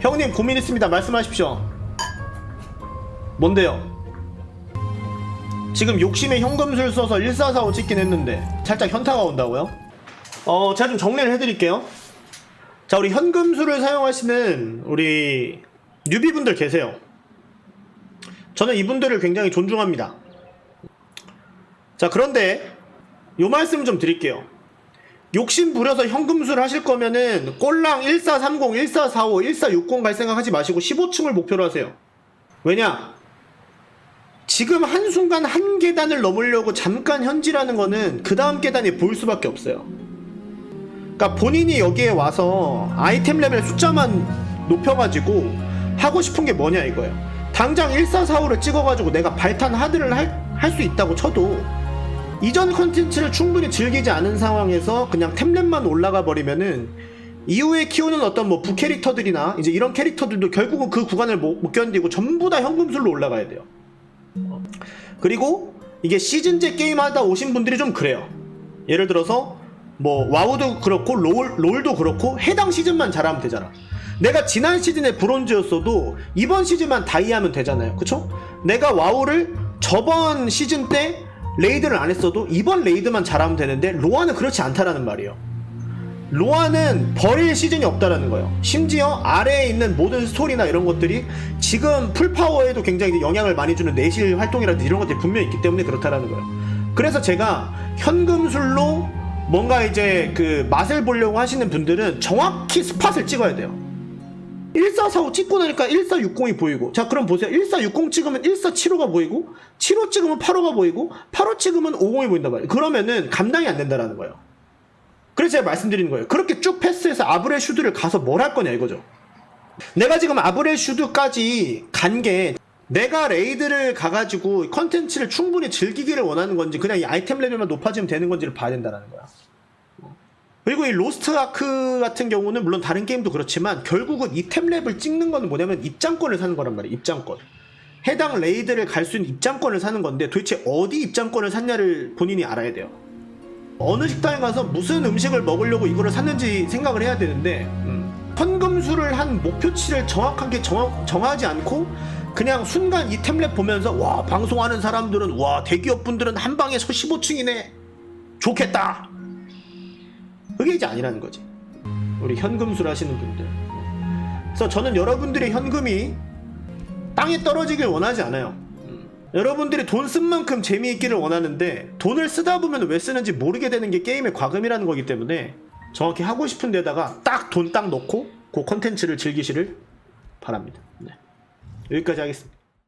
형님 고민 있습니다. 말씀하십시오. 뭔데요? 지금 욕심에 현금술 써서 1445 찍긴 했는데 살짝 현타가 온다고요? 어, 제가 좀 정리를 해드릴게요. 자, 우리 현금술을 사용하시는 우리 뉴비분들 계세요. 저는 이분들을 굉장히 존중합니다. 자, 그런데 요 말씀 좀 드릴게요. 욕심 부려서 현금술 하실 거면은 꼴랑 1430, 1445, 1460 갈 생각하지 마시고 15층을 목표로 하세요. 왜냐? 지금 한순간 한 계단을 넘으려고 잠깐 현질하는 거는 그 다음 계단이 보일 수밖에 없어요. 그러니까 본인이 여기에 와서 아이템 레벨 숫자만 높여가지고 하고 싶은 게 뭐냐 이거예요. 당장 1445를 찍어가지고 내가 발탄 하드를 할 수 있다고 쳐도 이전 컨텐츠를 충분히 즐기지 않은 상황에서 그냥 템랩만 올라가 버리면은 이후에 키우는 어떤 뭐 부캐릭터들이나 이제 이런 캐릭터들도 결국은 그 구간을 못, 못 견디고 전부 다 현금술로 올라가야 돼요. 그리고 이게 시즌제 게임 하다 오신 분들이 좀 그래요. 예를 들어서 뭐 와우도 그렇고 롤, 롤도 그렇고 해당 시즌만 잘하면 되잖아. 내가 지난 시즌에 브론즈였어도 이번 시즌만 다이하면 되잖아요. 그쵸? 내가 와우를 저번 시즌 때 레이드를 안 했어도 이번 레이드만 잘하면 되는데 로아는 그렇지 않다라는 말이에요. 로아는 버릴 시즌이 없다라는 거예요. 심지어 아래에 있는 모든 스토리나 이런 것들이 지금 풀파워에도 굉장히 영향을 많이 주는 내실 활동이라든지 이런 것들이 분명히 있기 때문에 그렇다라는 거예요. 그래서 제가 현금술로 뭔가 이제 그 맛을 보려고 하시는 분들은 정확히 스팟을 찍어야 돼요. 1445 찍고 나니까 1460이 보이고. 자 그럼 보세요. 1460 찍으면 1475가 보이고 75 찍으면 85가 보이고 85 찍으면 50이 보인단 말이에요. 그러면은 감당이 안 된다라는 거예요. 그래서 제가 말씀드리는 거예요. 그렇게 쭉 패스해서 아브렐 슈드를 가서 뭘 할 거냐 이거죠. 내가 지금 아브렐 슈드까지 간 게 내가 레이드를 가가지고 컨텐츠를 충분히 즐기기를 원하는 건지 그냥 이 아이템 레벨만 높아지면 되는 건지를 봐야 된다는 거야 그리고 이 로스트 아크 같은 경우는 물론 다른 게임도 그렇지만 결국은 이 템랩을 찍는 거는 뭐냐면 입장권을 사는 거란 말이에요. 입장권. 해당 레이드를 갈 수 있는 입장권을 사는 건데 도대체 어디 입장권을 샀냐를 본인이 알아야 돼요. 어느 식당에 가서 무슨 음식을 먹으려고 이거를 샀는지 생각을 해야 되는데 음, 현금술을 한 목표치를 정확하게 정, 정하지 않고 그냥 순간 이 템랩 보면서 와 방송하는 사람들은 와 대기업 분들은 한 방에서 15층이네 좋겠다 그게 이제 아니라는 거지. 우리 현금술 하시는 분들. 그래서 저는 여러분들의 현금이 땅에 떨어지길 원하지 않아요. 음. 여러분들이 돈 쓴 만큼 재미있기를 원하는데 돈을 쓰다 보면 왜 쓰는지 모르게 되는 게 게임의 과금이라는 거기 때문에 정확히 하고 싶은 데다가 딱 돈딱 넣고 그 컨텐츠를 즐기시를 바랍니다. 네. 여기까지 하겠습니다.